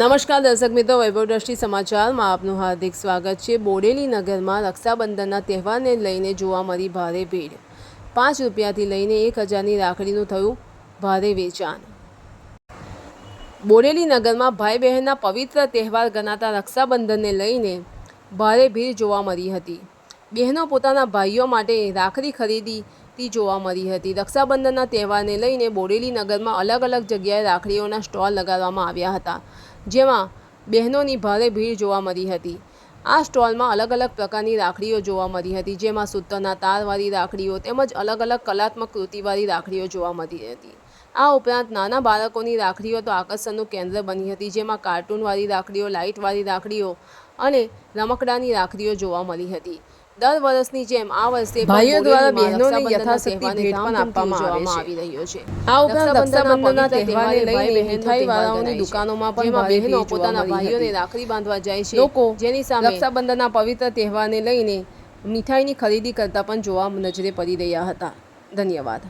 નમસ્કાર દર્શક મિત્રો, વૈભવ દ્રષ્ટિ સમાચારમાં આપનું હાર્દિક સ્વાગત છે. બોડેલી નગરમાં રક્ષાબંધનના તહેવારને લઈને જોવા મળી ભારે ભીડ. પાંચ રૂપિયાથી લઈને એક હજારની રાખડીનું થયું ભારે વેચાણ. બોડેલી નગરમાં ભાઈ બહેનના પવિત્ર તહેવાર ગણાતા રક્ષાબંધનને લઈને ભારે ભીડ જોવા મળી હતી. બહેનો પોતાના ભાઈઓ માટે રાખડી ખરીદીતી જોવા મળી હતી. રક્ષાબંધનના તહેવારને લઈને બોડેલી નગરમાં અલગ અલગ જગ્યાએ રાખડીઓના સ્ટોલ લગાડવામાં આવ્યા હતા, જેમાં બહેનોની ભારે ભીડ જોવા મળી હતી. આ સ્ટોલમાં અલગ અલગ પ્રકારની રાખડીઓ જોવા મળી હતી, જેમાં સૂતરના તારવાળી રાખડીઓ તેમજ અલગ અલગ કલાત્મક કૃતિવાળી રાખડીઓ જોવા મળી હતી. આ ઉપરાંત નાના બાળકોની રાખડીઓ તો આકર્ષણનું કેન્દ્ર બની હતી, જેમાં કાર્ટૂનવાળી રાખડીઓ, લાઇટવાળી રાખડીઓ અને રમકડાની રાખડીઓ જોવા મળી હતી. દર વર્ષની જેમ આ વર્ષે ભાઈઓ દ્વારા બહેનોને યથાશક્તિ ભેટ પણ આપવામાં આવે રહ્યો છે. આ ઉપરાંત રક્ષાબંધનના તહેવારને લઈને મીઠાઈવાળાઓની દુકાનોમાં પણ બહેનો પોતાના ભાઈઓને રાખડી બાંધવા જાય છે. લોકો જેની સામે રક્ષાબંધનના પવિત્ર તહેવારને લઈને મીઠાઈની ખરીદી કરતા પણ જોવા નજરે પડી રહ્યા હતા. ધન્યવાદ.